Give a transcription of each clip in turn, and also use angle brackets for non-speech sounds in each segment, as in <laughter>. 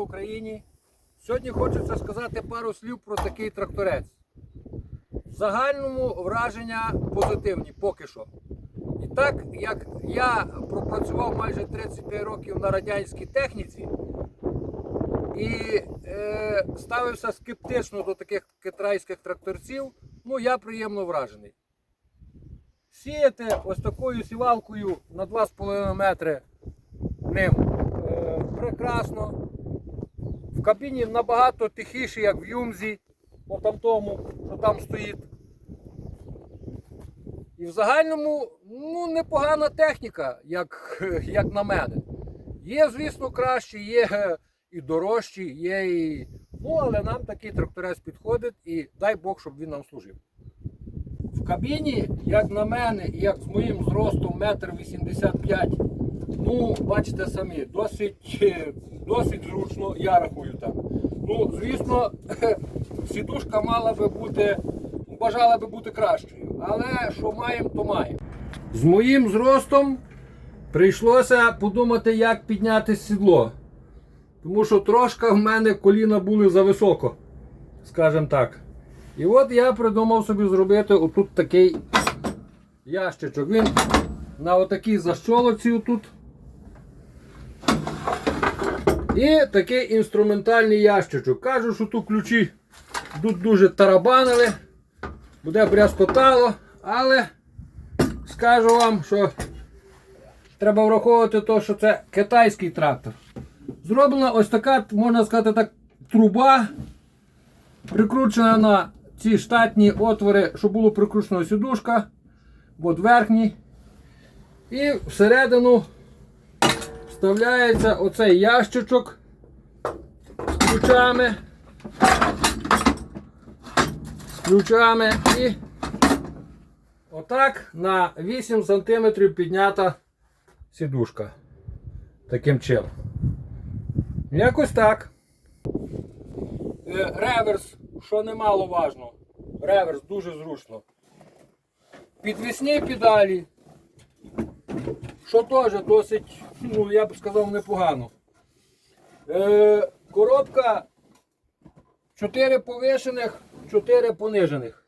Україні. Сьогодні хочеться сказати пару слів про такий тракторець. В загальному враження позитивні поки що. І так як я пропрацював майже 35 років на радянській техніці і е, ставився скептично до таких китайських тракторців, ну я приємно вражений. Сіяти ось такою сівалкою на 2,5 метри ним е, прекрасно. В кабіні набагато тихіше, як в Юмзі, там тому, що там стоїть. І в загальному ну, непогана техніка, як, <laughs> як на мене. Є, звісно, кращі, є і дорожчі, є і. Ну, але нам такий тракторець підходить і дай Бог, щоб він нам служив. В кабіні, як на мене, як з моїм зростом 1,85 м, ну, бачите самі, досить, е, досить зручно, я рахую так. Ну, звісно, <laughs> сідушка мала би бути, бажала би бути кращою. Але що маємо, то маємо. З моїм зростом прийшлося подумати, як підняти сідло. Тому що трошки в мене коліна були зависоко, скажімо так. І от я придумав собі зробити отут такий ящичок. Він на отакій защолоці отут. І такий інструментальний ящичок. Кажу, що тут ключі тут дуже тарабанили, буде брязкотало, але скажу вам, що треба враховувати те, що це китайський трактор. Зроблена ось така, можна сказати так, труба, прикручена на ці штатні отвори, щоб було прикручена сідушка, от верхній. І всередину вставляється оцей ящичок з ключами. З ключами і отак на 8 см піднята сідушка. Таким чином. Якось так. Е, Реверс, що немало важно. Реверс дуже зручно. Підвісні педалі. Що теж досить, ну я б сказав, непогано. Е, коробка 4 повишених, 4 понижених.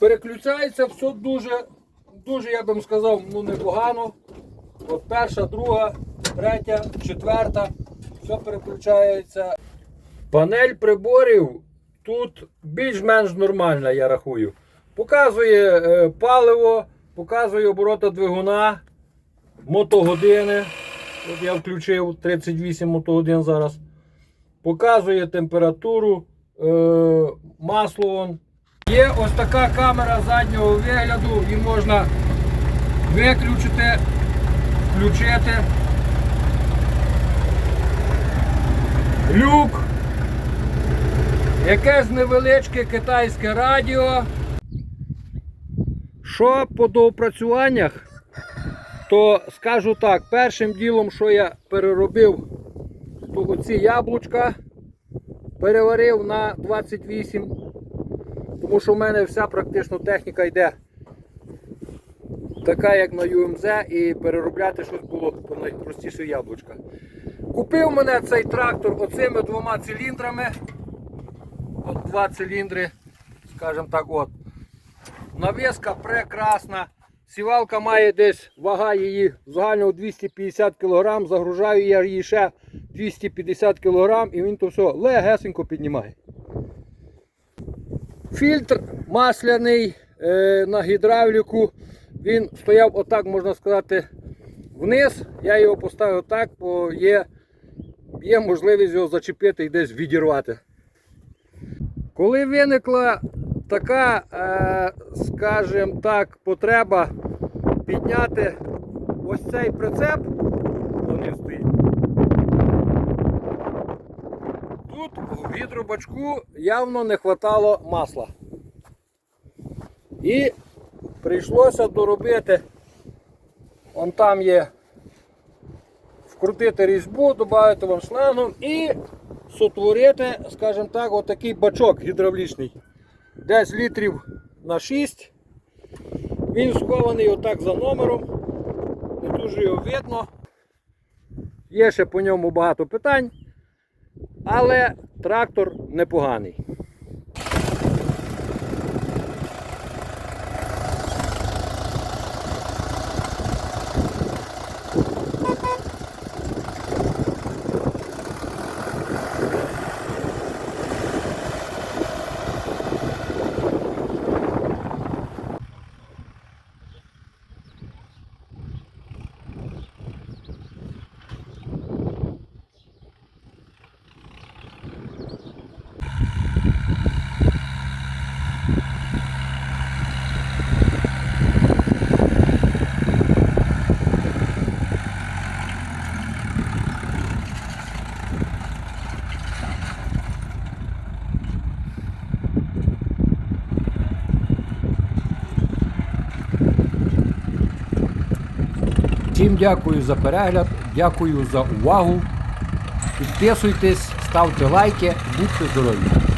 Переключається все дуже, дуже, я би сказав, ну непогано. От перша, друга, третя, четверта. Все переключається. Панель приборів тут більш-менш нормальна, я рахую. Показує е, паливо, показує обороти двигуна, мотогодини. От я включив 38 мотогодин зараз. Показує температуру, е, масло. вон. Є ось така камера заднього вигляду, її можна виключити, включити. Люк. Якесь невеличке китайське радіо. Що по доопрацюваннях, то скажу так, першим ділом, що я переробив, то оці яблучка переварив на 28, тому що в мене вся практично техніка йде така, як на UMZ, і переробляти щось було по найпростіше яблучка. Купив мене цей трактор оцими двома циліндрами. От два циліндри, скажімо так, от. Навіска прекрасна. Сівалка має десь вага її загально 250 кг. Загружаю я її ще 250 кг і він то все легесенько піднімає. Фільтр масляний е, на гідравліку. Він стояв отак, можна сказати, вниз. Я його поставив так, бо є, є можливість його зачепити і десь відірвати. Коли виникла така, е, скажімо так, потреба підняти ось цей прицеп, він стоїть. Тут в гідробачку явно не вистачало масла. І прийшлося доробити, он там є вкрутити різьбу, додати вам шлангом і сотворити, скажімо так, отакий бачок гідравлічний. Десь літрів на 6. Він схований отак за номером. Не дуже його видно. Є ще по ньому багато питань, але трактор непоганий. Всім дякую за перегляд, дякую за увагу. Підписуйтесь, ставте лайки, будьте здорові!